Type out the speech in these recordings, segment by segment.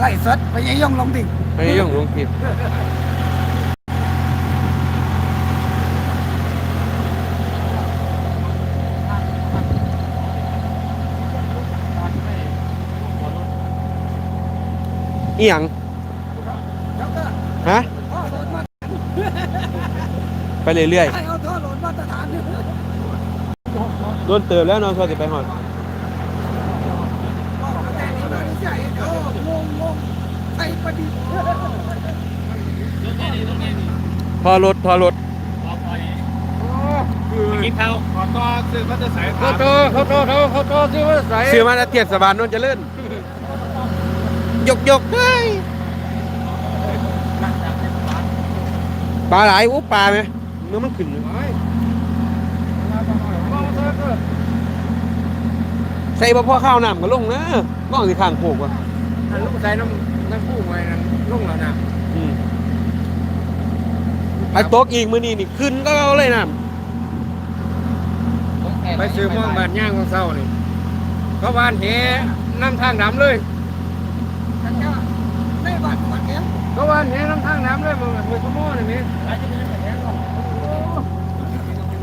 ไล่สดไปยังย่องลงดิ่งให้ย่องลงคลิปอีหยังแล้วก็ฮะ ท่อรถมาไปเรื่อยให้เอาท่อรถมาตรฐานนี่ๆโดนเติบแล้วเน้องชอบสิไปหอด บอกแต่นี่มาใส่โอ้งงงงใส่ประดิษฐ์ พอรถพอรถกินข้าวขอต่อซื้อเขาจะใส่เขาโตเขาโตเขาเขาโตซื้อมาใส่ซื้อมาแล้วเทียบสบานโนนเจะเลื่อนยกยกเฮ้ยปลาหลายอู้ปลาไหมเนื้อมันขึ้นอยู่ใส่บ่พ่อข้าวน้ำก็ลงนะน้องสิข้างโคกว่ะอันลูกใส่น้ำ น้ำผู้ไว้นั่นลงแล้วนะอืมไอ้โต๊ะอีกมื้อนี้นี่ขึ้นก็เอาเลยน้ไปซื้อม่วงบาดย่างของเศร้านี่เขาบานเหน้ำทางน้ำเลยกันก็ได้บัตรบัตรแข็งเขาบานเหน้ำทางน้ำเลยมึงมือขโมยนี่นี่ใครจะเป็นบัตรแข็งหรอ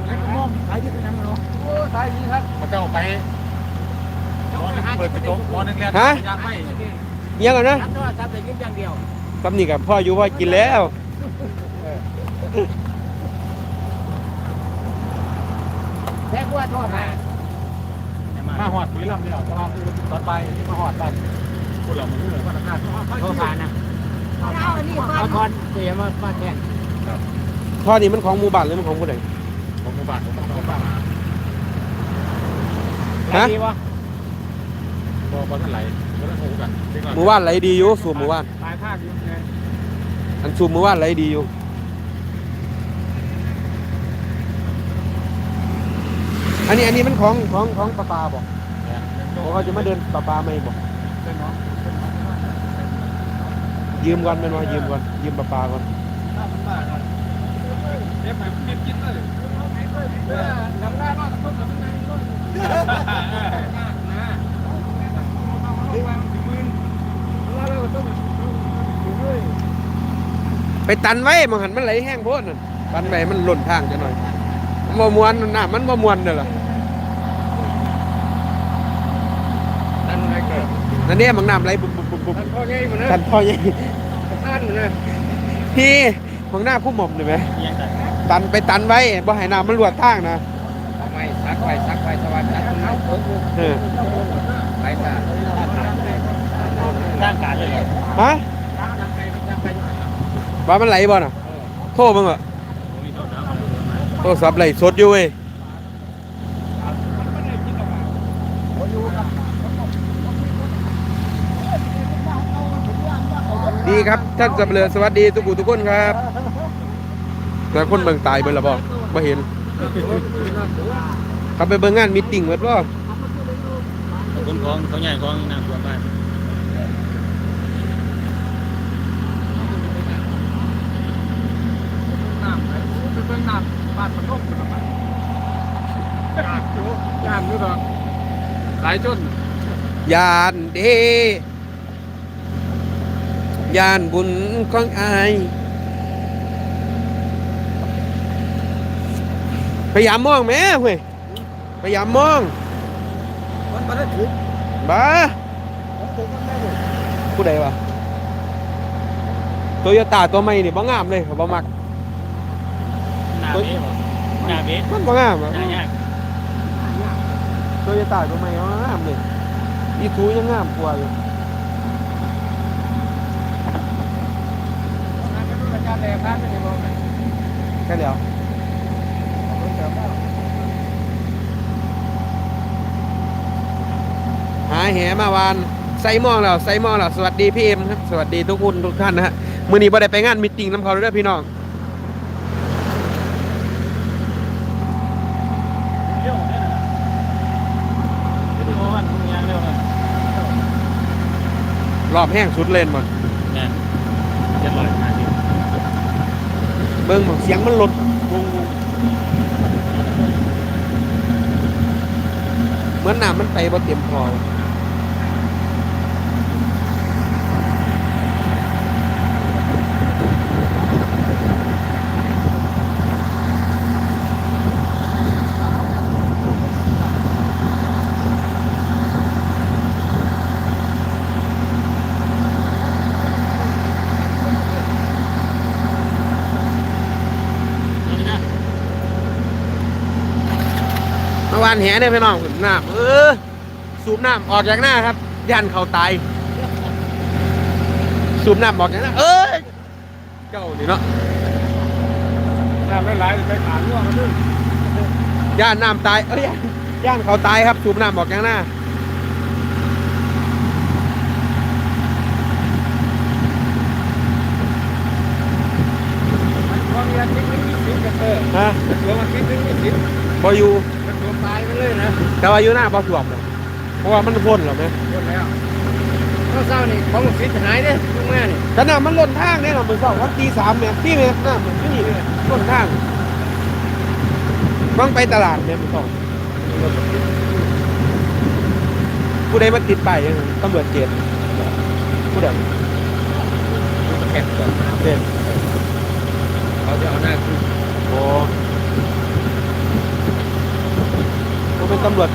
ไอ้กระมอมใครจะเป็นยังไงหรอโอ้ตายดีครับเขาจะออกไปเปิดกระจกมอนึงแล้วยางไม่ำ เยี่ยงกันนะรับโทรศัพท์ได้ยินอย่างเดียวตำหนิกับพ่ออยู่พ่อกินแล้วแท้กว่าโทษมามาหอดปุ๋ยลำเดียวจะมาตอนไปมาหอดตันคุณหลอกมือมาตรฐานโทษผ่านนะเอาอันนี้เอาก่อนเสียมามาแทนพ่อนี่มันของหมู่บ้านหรือมันของผู้ใดของหมู่บ้านของหมู่บ้านฮะดีวะพอพอท่านไหล ก็ต้องหูกันหมู่บ้านไหลดีอยู่สูบหมู่บ้านตายภาคอยู่ไงอันสูบหมู่บ้านไหลดีอยู่อันนี้อันนี้มันของของของปลาปลาบอกบอกเขาจะมาเดินปลาปลาไหมบอกยืมก่อนแม่นว่ายืมก่อนยืมปลาปลาก่อนเไปตันไว้มันหันมันไหลแห้งโพดนั่นตันไว้มันหล่นทางจะหน่อยมันบ่มวนน้ำมันบ่มวนเด้อล่ะนั่นอะไรเกิดนั่นเนี่ยมันน้ำไหลบุบบุบบุบบุบนั่นพ่อใหญ่หมดเลยตันพ่อใหญ่ท่านเลยพี่ของหน้าผู้หม่อมเลยไหมยังไงตันไปตันไว้บ่ให้น้ำมันหลวดทางนะทำไมซักไว้ซักไว้สวัสดิ์จัดเอาเออไปซะ ร่างกายเลยฮะว่ามันไหลบ่น่ะ โทษมึงเหรอโทรศัพท์ไหลสดอยู่เว้ยดีครับ ท่านสับเลือสวัสดีทุกผู้ทุกคนครับ แต่คนเบิ่งตายเบิ่งละบ่บ่เห็นขับไปเบิ่งงานมีตติ้งเบิดบ่คนของเขาใหญ่ของนางตัวบ้าน น้ำไปเบิ่งน้ำบาดมันลบกันมาย่านอยู่ย่านอยู่ดอกหลายจนยานเดยานบุญของอาย พยายามมองแม่เว้ยพยายามมอง มันมาได้ถึงบ้าผมผมก็ได้เลยผู้ใดวะโตโยต้าตัวใหม่นี่บ่งามเลยเขาบ่มักหน้าเบ๊หน้าเบ๊มันบ่งามอะหน้ายาก โตโยต้าตัวใหม่บ่งามเลยอีทูยังงามกว่าอยู่แต่พานไม่ได้บอกเลยแค่เดียวหาแหมาวานใส่มองแล้วใส่มองแล้วสวัสดีพี่เอ็มครับ สวัสดีทุกคนทุกท่านนะฮะ มือนี้บ่ได้ไปงานมีตติ้งนำเขาด้อพี่น้อง เร็วเนี่ยไปดูว่ามันยางเร็วนะ รอบแห้งสุดเล่นหมดเนี่ยเจ็ดร้อยห้าสิบเบิ่งบอกเสียงมันหลดวงวงเหมือนน้ำมันไปบ่เต็มพอานแหเนี่ยพี่น้องน้ำเออสูบน้ำออกจากหน้าครับย่านเขาตายสูบน้ำออกจากหน้าเอ้ยเจ้านี่เนาะน้ำไม่ไหลไปขาดร่วงมันด้วยย่านน้ำตายเอ้ยย่านย่านเขาตายครับสูบน้ำออกจากหน้าพอมีอาทิตย์นึงมีสิบกระเตอร์ฮะรวมอาทิตย์นึงมีสิบบอยู่ มันรวมตายไปเลยนะแต่ว่าอยู่หน้าบ่สวมหรอกเพราะว่ามันพ่นหรอไหมหมดแล้วก็เศร้านี่ของลูกศิษย์หายเด้ลุงแม่นี่แต่น้ำมันล้นทางเนี่ยเราเหมือนสองวันตีสามเนี่ยพี่เนี่ยน้ำมันไม่นี่เลยล้นทางบ้างไปตลาดเนี่ยมันสองผู้ใดมาติดป้ายยังตำรวจเกตผู้ใดแข็งก่อนเด่นเขาจะเอาหน้าคือโอ้ เขาเป็นตำรวจ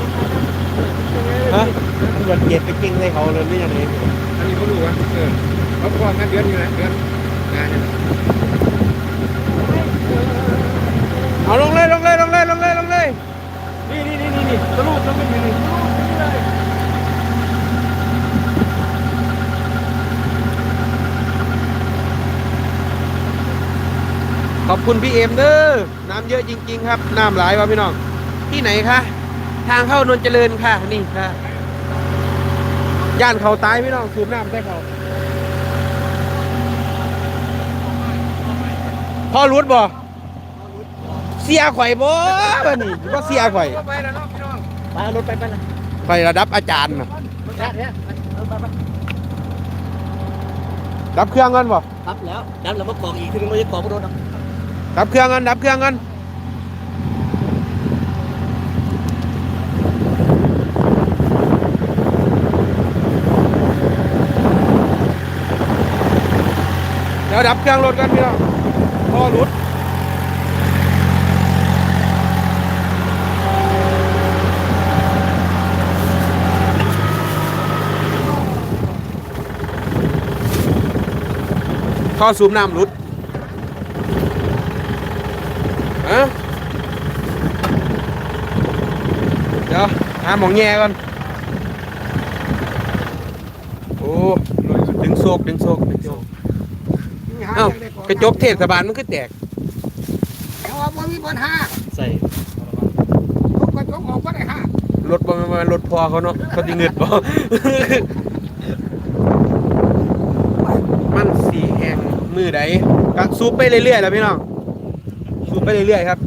ฮะตำรวจเกตไปเก่งใส่เขาเลยหรือยังไงอันนี้เขารู้ว่าเออเขาบอกว่าเดือนอยู่นะเดือนงานเนี่ยเอาลงเลยลงเลยลงเลยลงเลยลงเลยนี่นี่นี่นี่นี่สรุปแล้วไม่มีนี่สรุปไม่ได้ขอบคุณพี่เอ็มเด้อน้ำเยอะจริง ๆ ครับ น้ำหลายวะพี่น้อง ที่ไหนคะ ทางเข้านนเจริญค่ะ นี่ค่ะ ย่านเขาตายพี่น้องสูบน้ำได้เขาพ่อรุดบ่เสียข่อยบ่บ่นี่ว่าเสียข่อยไปแล้วเนาะพี่น้องไปเอารถไปไปเลยข่อยระดับอาจารย์น่ะเนี่ยเนี่ยเอาไปไปดับเครื่องกันบ่รับแล้วดันเรามากรอกอีกทีนึงไม่ใช่กรอกก็โดนหรอกดับเครื่องกันดับเครื่องกัน ยวดับเครื่องรถกันพี่น้องพ่อรุดท่อสูบน้ำรุดฮะเดี๋ยวหาหมองแง่ก่อนโอ้ดึงโซกดึงโซกดึงโซก เอ้ากระจกเทศบาลมันก็แตกเอาว่าบ่มีปัญหาใส่ทุกกระจกออกก็ได้ห้ารถบ่แม่นว่ารถพอเขาเนาะเขาสิเงิดบ่มันสีแหงมือใดก็สูบไปเรื่อยๆแล้วพี่น้องสูบไปเรื่อยๆครับ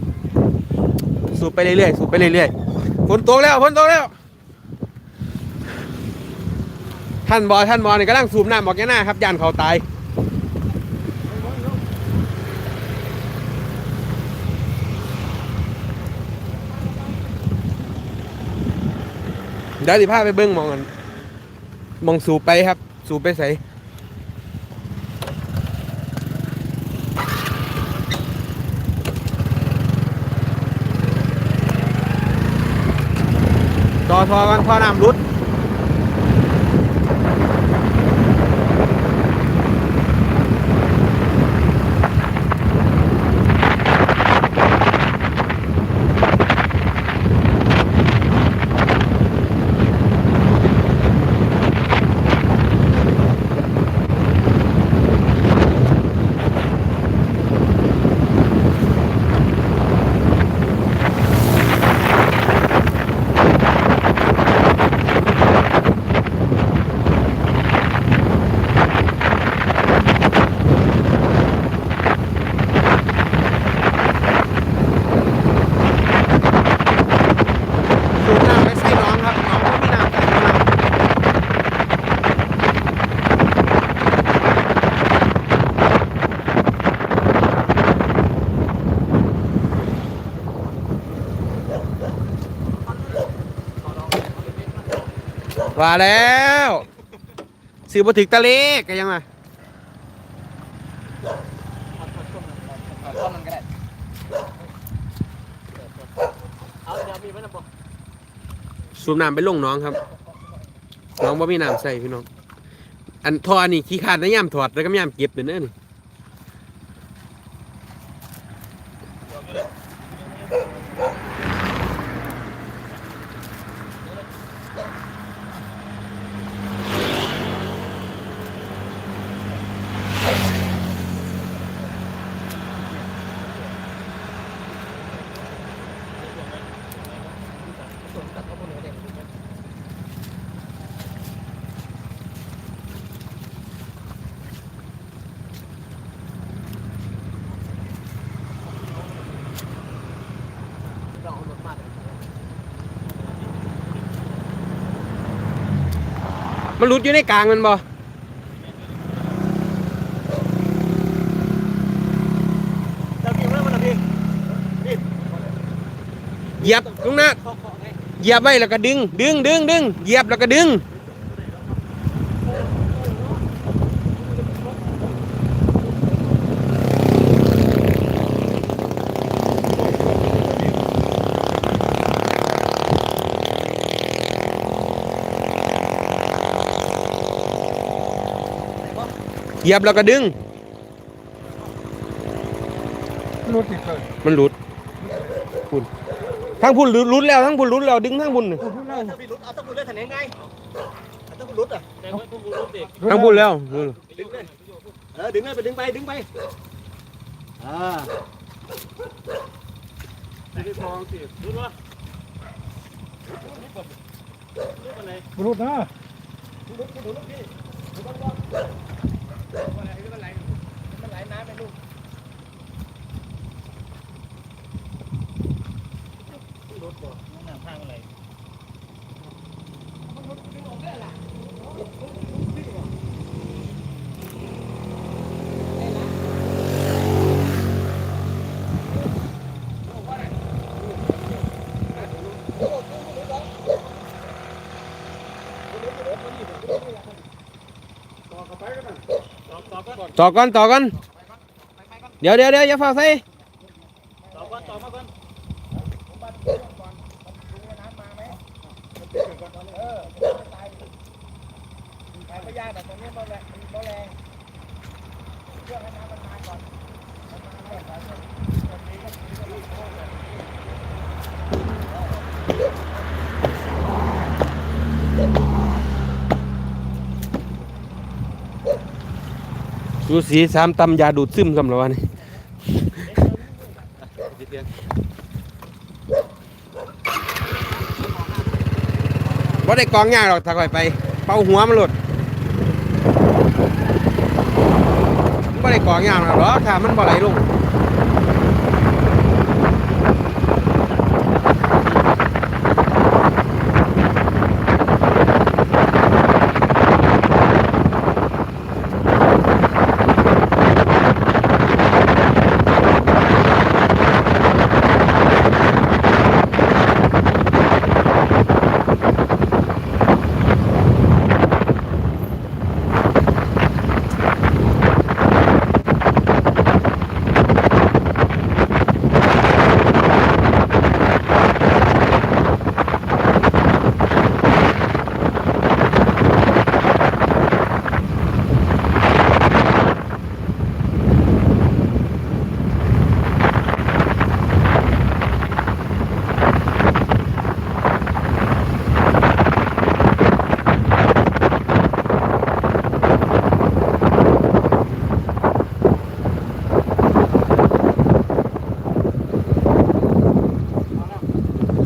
สูบไปเรื่อยๆสูบไปเรื่อยๆฝนตกแล้วฝนตกแล้ว ท่านบอท่านบอนี่กำลังสูบน้ำออกแค่หน้าครับยานเขาตาย เดี๋ยวสิพาไปเบิ้งมองกันมองสูบไปครับ สูบไปใส่ต่อทอกันท่อน้ำรุด สูบน้ำไปใส่หน้องครับหน้องก็มีน้ำใส่น้ำ ว่าแล้วสื่อมาถึงตะเลกกันยังไงต้นมันก็ได้เอาเดี๋ยวมีไว้นะบ่สูบน้ำไปลงหน้องครับหน้องว่ามีน้ำใส่พี่น้อง อันทออันนี้ขี้ขาดนะย่ามถอดแล้วก็ย่ามเก็บเด้อเด้อ มันหลุดอยู่ในกลางมันบ่เรากินแล้วมันอะพี่เหยียบตรงหน้าเคาะเคาะไงเหยียบไว้แล้วก็ดึง ดึงดึงดึงเหยียบแล้วก็ดึง เหยียบแล้วก็ดึง รู้ติดเลยมันหลุดพุ่นทั้งพุ่นหลุดหลุดแล้วทั้งพุ่นหลุดแล้วดึงทั้งพุ่นนี่ถ้าพี่รุดเอาต้องรุดได้แถลงไงเอาต้องรุดอะทั้งพุ่นแล้วเออดึงเลยเออดึงเลยไปดึงไปดึงไปอ่ารู้นะมัน ต่อก่อนต่อก่อนเดี๋ยวเดี๋ยวเดี๋ยวอย่าฟ้าใส่ ต่อก่อนต่อมาก่อน ดูสีสามตำยาดูดซึมสำหรับวันนี้ว่าได้กองยาหรอกถ้าค่อยไป เป่าหัวมันหลุดว่าได้กองยาหรอกถ้ามันบ่ไหลลง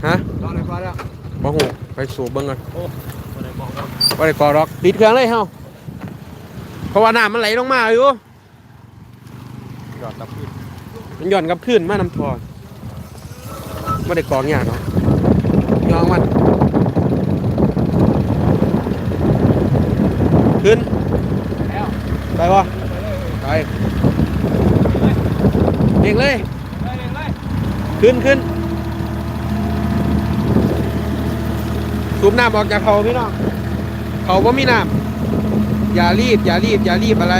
ฮะ รอเลยพอแล้ว บ่หูไป สูบเบิ่งก่อนว่าได้กอรอกปิดเครื่องเลยเฮาเพราะว่าน้ำมันไหลลงมาอยู่หยอดกับพื้นมันหย่อนกับพื้นมาน้ำทอนไม่ได้กองอย่างเนาะยองมันขึ้นแล้วไปวะไปเด็กเลยไปเลยเลยขึ้นขึ้น สูบน้ำออกจากเขาพี่น้องเขาว่ามีน้ำอย่ารีบ อย่ารีบ อย่ารีบอะไร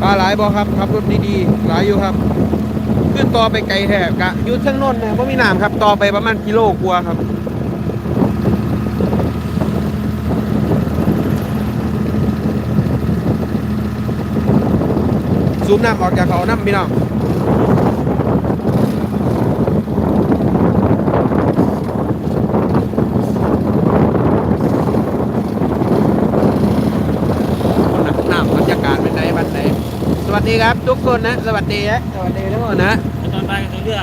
ปลาหลายบอครับขับรถดีๆหลายอยู่ครับ ขึ้นต่อไปไกลแถบกะอยู่เชิงโน้นนี่ยว่ามีน้ำครับต่อไปประมาณกิโลกว่าครับสูบน้ำออกจากเขาน้ำพี่น้อง น้ำบรรยากาศเป็นไงบ้านไหนส วัสดีครับ ทุกคนนะ สวัสดีนะสวัสดีทุกคนนะตอนไปกันเรือ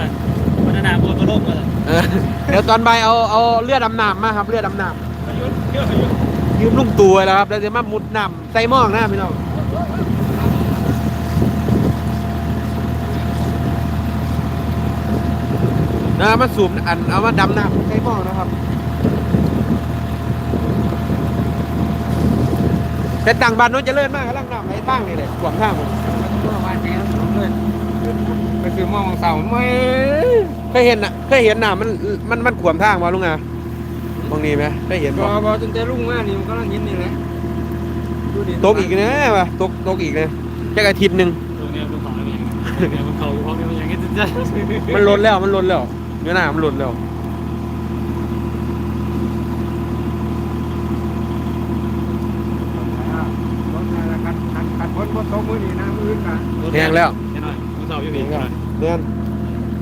พัฒนาบนกระโลกเลยเออเดี๋ยวตอนบ่ายเอาเอาเลือดดำน้ำมาครับเลือดดำน้ประยุทธ์เยอะประยุทธ์ำยืมลุงตัวแล้วครับแล้วจะมามุดน้ำใส่หม้องนะพี่น้องนะมาสูบอันเอามาดำน้ำใส่หม้องนะครับแต่ต่างบ้านโน้นเจริญมากกำลังน้ำไหลทางนี่เลยขวางทางหมดเมื่อวานนี้ผมเลยไปซื้อมองเสาไม่เคยเห็นน่ะเคยเห็นน่ะมันมันมันขวางทางมาลุงอะตรงนี้ไหมเคยเห็นบบ่อบอตั้งแต่ลุงมานี่มันก็ลังยินนี่แหละดูดิตกอีกนะวะตกตกอีกนะจักอาทิตย์หนึ่งตรงนี้เป็นของอะไรเนี่ยเป็นเขาเพราะมันอย่างงี้จะมันลดแล้วมันลดแล้วเนื้อหน้ามันลดแล้ว รถมาแล้วคันคัน คันพ้นพ้นตกมือนี่นะมืออื่นนะแพงแล้วแค่หน่อยมึงเสาอยู่แพดีงแค่แล้วหน่อยเดือน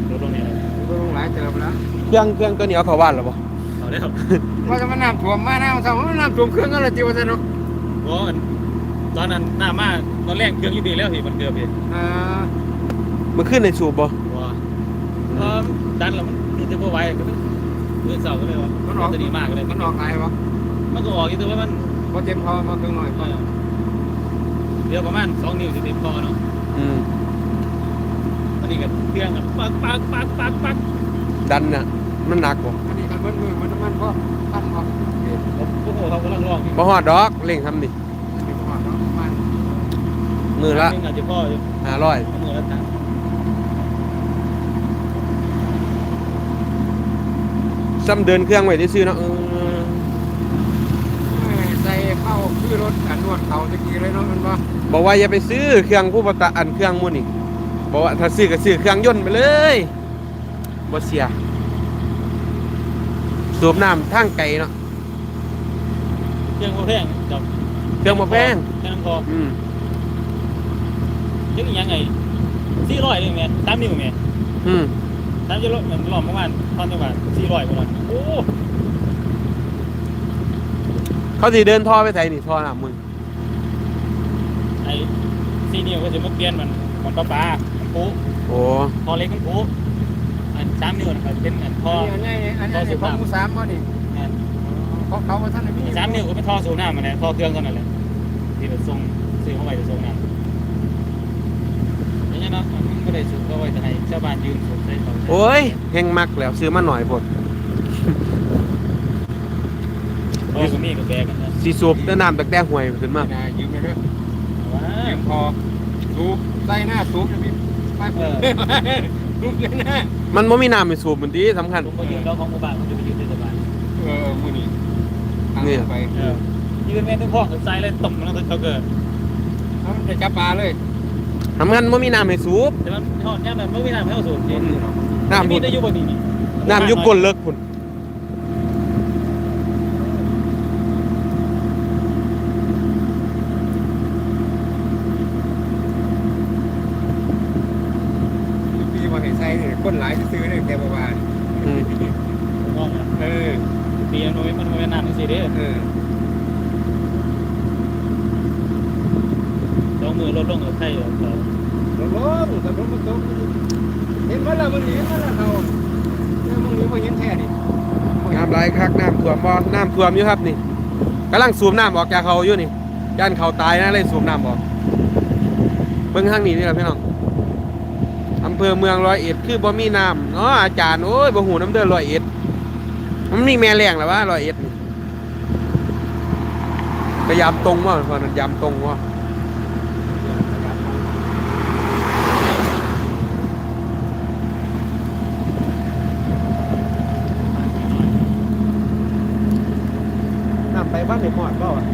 รถตรงนี้เลยก็ลงหลายเติมแล้วเครื่องเครื่องตัวนี้เอาเข้าบ้านแล้วบ่เอาได้ครับว่าจะมาน้ำท่วมมาน้ำเสามันน้ำท่วมเครื่องก็เลยจีวสนุกเพราะตอนนั้นหน้ามาตอนแรกเครื่องอยู่ดีแล้วพี่มันเกือบพี่อ่ามันขึ้นในสูบบ่ว่าเออดันแล้วมันมันจะพอไหวก็ต้องเลื่อนเสาก็เลยว่ามันจะดีมากเลยมันออกไงวะมันก็ออกอยู่แต่ว่ามันพอเต็มพอมาครึ่งหน่อยเออ เดี๋ยวประมาณสองนิ้วจะเต็มพอเนาะอืมอันนี้กับเครื่องกับปักปักปักปักปักดันน่ะมันหนักบ่อันนี้กันมือมือมันมันก็พันพอผมโอ้โหเขากำลังลองอยู่บ่ฮอดดอกเร่งทำดิมีประมาณประมาณมือละอาจจะพ่ออยู่ห้าร้อยมือละตังซ้ำเดินเครื่องไว้ซื่อๆเนาะเออ ใส่เข้าคือรถกันนวดเขาตะกี้เลยเนาะมันว่า บอกว่าอย่าไปซื้อเครื่องผู้ประตะอันเครื่องมูนี่บอกว่าถ้าซื้อก็ซื้อเครื่องยนต์ไปเลยบ่เสียสูบน้ำทางไกลเนาะเครื่องโมแพงกับเครื่องบ่แพงแค่นั้นพออืมยังอีกยังไงสี่ร้อยเลยแม่ตามนิ้วแม่อืมตามจะลดเหมือนหลอมประมาณพันจังหวัดสี่ร้อยประมาณโอ้เขาสิเดินท่อไปไสนี่ท่อน้ำมึง ไอ้สี่นิ้วก็จะมาเปลี่ยนมันมันปลาปลามันปูโอ้พอเล็กมันปูอันสามนิ้วนะครับเป็นอันพอ อันนี้อันนี้อันนี้ของมูสามมาดิของเขาท่านมีสามนิ้วก็เป็นท่อสูบน้ำมันแหละท่อเครื่องกันนั่นแหละที่เราส่งซื้อเข้าไปจะส่งน้ำอย่างนี้เนาะมันก็ได้สูบเข้าไปแต่ให้ชาวบ้านยืนสูบใส่เขาโอ้ยแห้งมักแล้วซื้อมาหน่อยพดพ่อกับมีกับแบกันนะสิสูบแต่น้ำตั้งแต่ห่วยขึ้นมานะยืมไปด้วยว้า ยืมพอสูบใส่หน้าสูบจะมีไปสูบเลยนะมันบ่มีน้ำให้สูบมันดีสำคัญ ผมก็ยืนแล้วของหมู่บ้านผมจะไปยืนเทศบาลเออมือนี้ไปเออยืนแม่นทุกพ่อกับทรายเลยตบมันแล้วเขาเกิดเขาจะจับปลาเลยสำคัญบ่มีน้ำให้สูบแต่มันทอดเนี่ยมันไม่มีน้ำให้เอาสูบจริงน้ำมีพุ่นได้อยู่บนนี้นี่น้ำอยุก้นเลิกพุ่น ปีมาเห็นใส่เนี่ยคนหลายซื้อเนี่ยแกประมาณ อืม งอกนะ เออ ปีมันไม่มันไม่น้ำนี่สิเด้ เออ สองมือลดลงกับไข่เรา ลงลงแต่ลงมันตกเห็น มันละมันเห็นมันละเขาเนี่ยมึงรู้ว่าเห็นแค่นี้น้ำไหลคักน้ำท่วมบ่น้ำท่วมอยู่ครับนี่กำลังสูบน้ำออกจากเขาอยู่นี่ย่านเขาตายนะเลยสูบน้ำออกเบิ่งทางนี้นี่แหละพี่น้องอำเภอเมืองร้อยเอ็ดคือบ่มีน้ำเนาะอาจารย์โอ้ยบ่หูน้ำเด้อร้อยเอ็ดมันมีแม่แรงแล้ววะร้อยเอ็ดนี่พยายามตรงว่าพอนั้นยามตรงว่าน้ำไป บ้านในหอดเปล่าอะ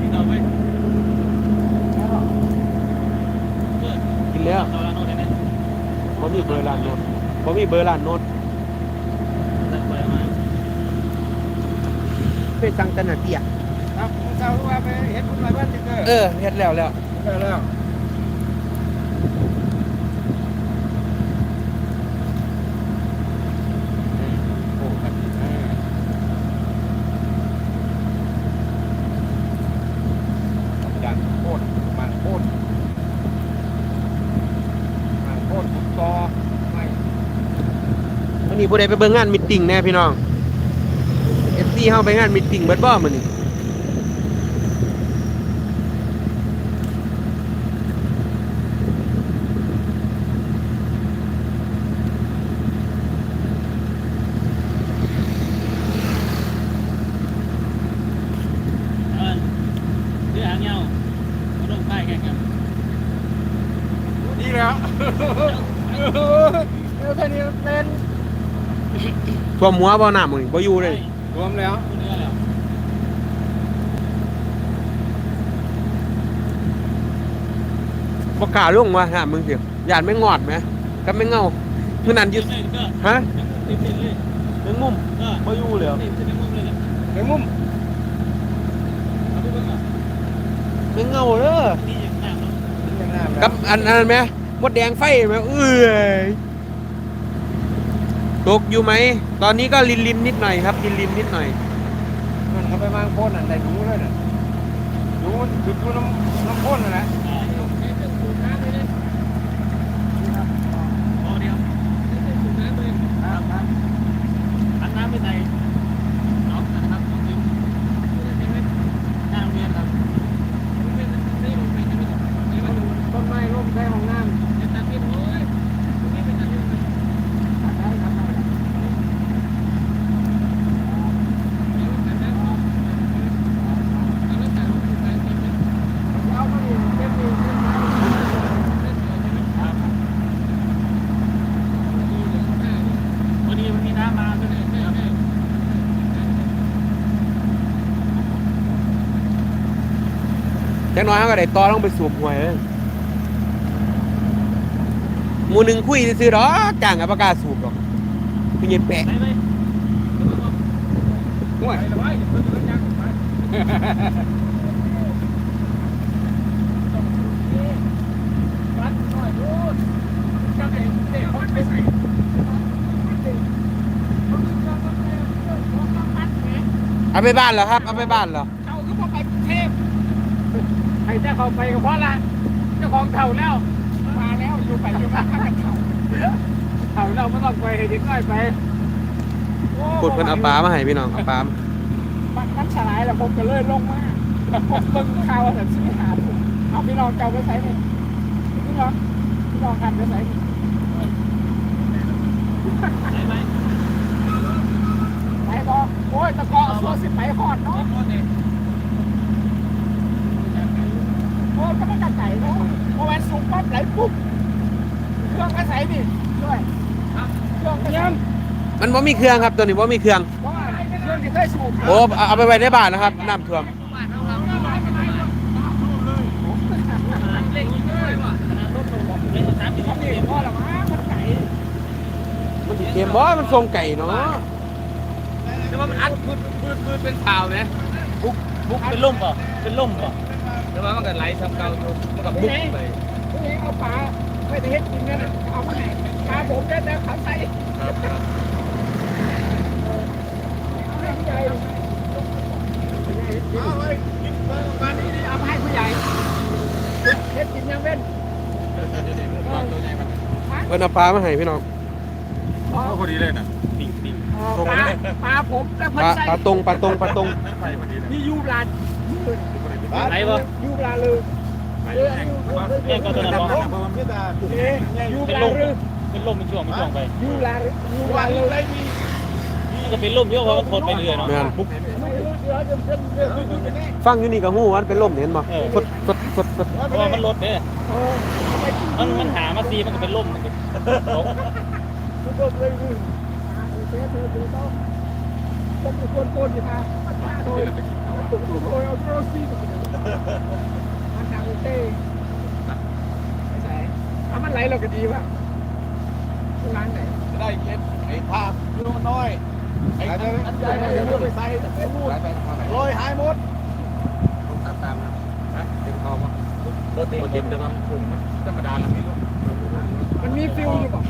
พี่น้องไหมกินแล้วเอาละโน่นเนี่ยบ่มีเบอร์ร้านโน้ตบ่มีเบอร์ร้านโน้ตตั้งไปมาไปสั่งแตนาเตียครับเจ้าว่าไปเห็นคนหลายบ้านจะเกิดเออเฮ็ดแล้วแล้วเกิดแล้วโอ้กันยันโคตรมันโคตรมันโคตรต่อไม่วันนี้ผู้ใดไปเบิ่งงานมิตติ้งแน่พี่น้อง FC เฮาไปงานมิตติ้งเบิดบ่มื้อนี้ ได้แค่เงี้ย นี่แล้วเออแค่นี้เป็น ท่วมหัวบ่น้ำมึงบ่อยู่เลยรวมแล้วเนื้อแล้วบ่กล้าลงว่าน้ำมึงสิย่านไม่งอดไหมก็ไม่เงาเท่านั้นอยึดเลยก็ฮะติดติดเลยแมงมุมก็บ่อยู่เลยติดติดมุมเลยเนี่ยในมุมเอาไปเบิ่งอะแมงเงาเด้อนี่อย่างน้ำเนาะยังน้ำกับอันอันนั้นไหมมดแดงไฟไหมเอ้ย ตกอยู่ไหม ตอนนี้ก็ลินลินนิดหน่อยครับลินลินนิดหน่อย มันเอาไปมางโพ่นอันใดรู้เลยน่ะรู้จุดรู้น้ำน้ำพ่นนั่นะ พอเดียวอันน้ำไปไหนเอาอันน้ำของจริงหน้าโรงเรียนครับ ต้นไม้ร่มใช้ห้องน้ำ พอดีมันมีน้ำมาก็เลยไม่เอาไม่ จักหน้อยเขาก็ได้ต่อต้องไปสูบหวยเลยหมูหนึ่งคุยซื้อๆดอกจ้างกับประกล้าสูบหรอกพี่เงี้ยแปะไปไปห่วยเอาไปบ้านเหรอครับ เอาไปบ้านเหรอ เขาคือพอไปกรุงเทพให้เจ้าเขาไปก็เพราะละเจ้าของเถ่าแล้ว มาแล้วอยู่ไปอยู่มาเถ่าเถ่าเราไม่ต้องไปให้เด็กน้อยไปโอ้พูดเพิ่นเอาปลามาให้พี่น้องเอาปลามามันมันสลายแล้วผมก็เลยลงมาผมเบิ่งข่าวว่าแบบซื้อหาผมเอาพี่น้องเจ้าไปใส่นี่พี่น้องพี่น้องกันไปใส่นี่ไปไปไปบอกโอ้ยตะกอสัวสิไปหอดเนาะ โอ้ยก็ไม่กระไก่เนาะพอแวนสูงปั๊บไหลปุ๊บเครื่องไปใส่นี่ด้วยเครื่องไปใส่มันบ่มีเครื่องครับตัวนี้บ่มีเครื่องเพราะว่าเครื่องที่เคยสูบโอ้เอาเอาไปไว้ในบ้านนะครับน้ำท่วมเล่นยิ่งเลยว่ะเล่นสามสิบทำนี่พ่อละมั้งมันไก่มันสิเกมบ่มันทรงไก่เนาะแต่ว่ามันอัดพืดพืดพืดเป็นข่าวไหมบุกบุกเป็นล่มป่ะเป็นล่มป่ะ แต่ว่ามันก็ไหลทำเก่าอยู่มันก็บุกไปพวกนี้เอาปลาไม่ได้เฮ็ดกินกันนะเอามาให้ปลาผมได้แต่เขาใส่ให้ผู้ใหญ่เอาไว้กินมานี่นี่เอามาให้ผู้ใหญ่เฮ็ดกินยังเว้นเพิ่นเอาปลามาให้พี่น้องอ๋อพอดีเลยนะปิ่งปิ่งปลาปลาผมแต่ปเพิ่นลาใส่ปลาตรงปลาตรงปลาตรงนี่ยูบลาน ไหนบ่ยูบลานเลยเออเนี่ยก็ตัวนั้นบ่เอ๊ะยูบลานเลยเป็นล่มเป็นช่วงเป็นช่วงไปยูบลานยูบลานเลยมันก็เป็นล่มเยอะเพราะมันทนไปเรื่อยเนาะแม่นบุกไม่รู้เดี๋ยวจะเป็นเรื่องนี้ฟังอยู่นี่ก็ฮู้ว่ามันเป็นลมเห็นบ่ฟดฟดฟดฟดเพราะว่ามันลดเด้เออไม่กินมันมันหามาซีมันก็เป็นล่มมันก็ตกทุกคนเลยนี่เธอเธอเธอต้องต้องเป็นคนโกนอยู่ค่ะ โดยตุ๊กตุ๊กโดยเอาโรซี่มันหนังเต้ไม่ใช่ถ้ามันไหลเราก็ดีว่ะร้านไหนได้เย็นไอ้ภาพยูน้อยไอ้อันใหญ่เดี๋ยวไปใส่ไปพูดลอยหายหมดตามตามนะเต็มคอบ่รถเต็มเต็มแต่ว่ามันพุ่งมันธรรมดาแล้วไม่ล่มมันมีฟิวอยู่ป่ะ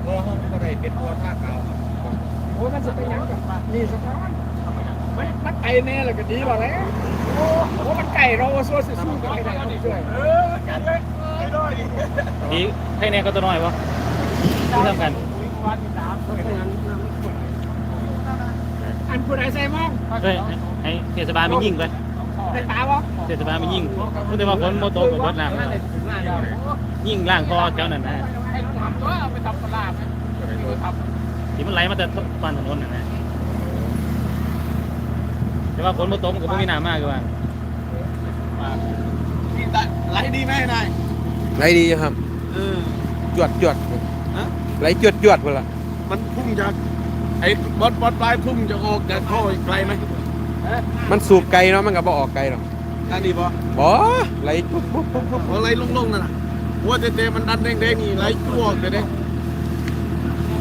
เพราะห้องก็ได้เป็นตัวท่าเก่าโอ้ยมันจะไปยังกับนี่สักครั้ง มันมันไก่แน่เลยก็ดีหรอแล้วโอ้โหมันไก่เราสู้สู้กันไม่ได้ช่วยเออกันเลยไอ้ด้วยทีให้แน่ก็ตัวน้อยวะที่ทำกันวันสามอันผู้ใดใส่มองเฮ้ยให้เทศบาลไปยิงไปในตาวะเทศบาลไปยิงพูดแต่ว่าฝนโมโตกับรถน้ำยิงล่างคอเจ้านั่นนะให้ทำตัวเอาไปทำตลาดนะทที่มันไหลมาแต่บ้านถนนน่ะนะ แต่ว่าฝนโมโตมันก็ไม่มีน้ำมากคือว่าที่ตัดดีไหมนายไหลดีอยู่ครับ เออ จวดจวดฮะไหลจวดจวดพุ่นละมันพุ่งจากไอ้บอลบอลปลายพุ่งจะออกจากท่ออีกไกลไหมมันสูบไกลเนาะมันก็บ่ออกไกลหรอกนั่นดีปะบ่ไหลปุ๊บปุ๊บปุ๊บปุ๊บอะไรลงๆนั่นน่ะหัวเตะๆมันดันแดงๆนี่ไหลจ้วงเลยเด้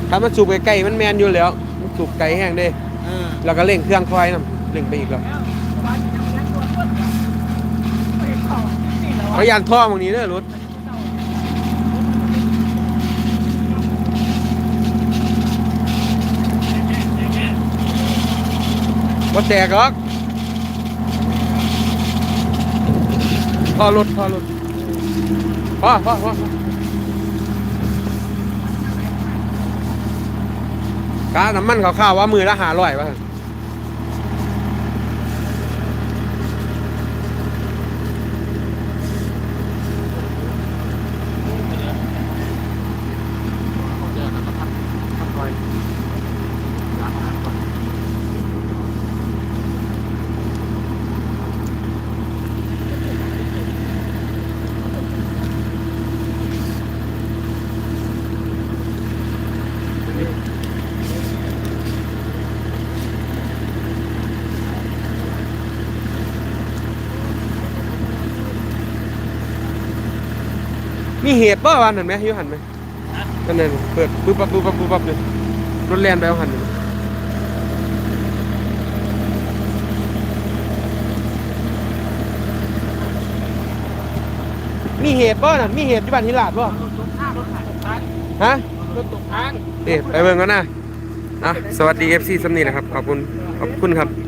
ถ้ามันสูบไกลๆมันแมนอยู่แล้วมันสูบไกลแห้งเด้ เออแล้วก็เร่งเครื่องคอยนํ เร่งไปอีกแล้วพยานท่อตรงนี้เด้อรถบ่แตกหรอกพอรถพอรถพอพอพอพอกาน้ำมันเขาข้าวๆว่ามือละหาร้อยป่ะมี เหตุป่ะวันนั้นไหมอยูหันไหมนั่นนั่นเปิดปุ๊บปั๊บปุ๊บปั๊บปุ๊บปั๊บเลยรถแล่นไปเอาหันเลยมีเหตุป่ะนั่นมีเหตุที่บ้านฮิลาดป่ะฮะรถตกทางเอ๊ะไปเบิ่งกันนะอะสวัสดี FC สำนีนะครับ ขอบคุณ ขอบคุณครับ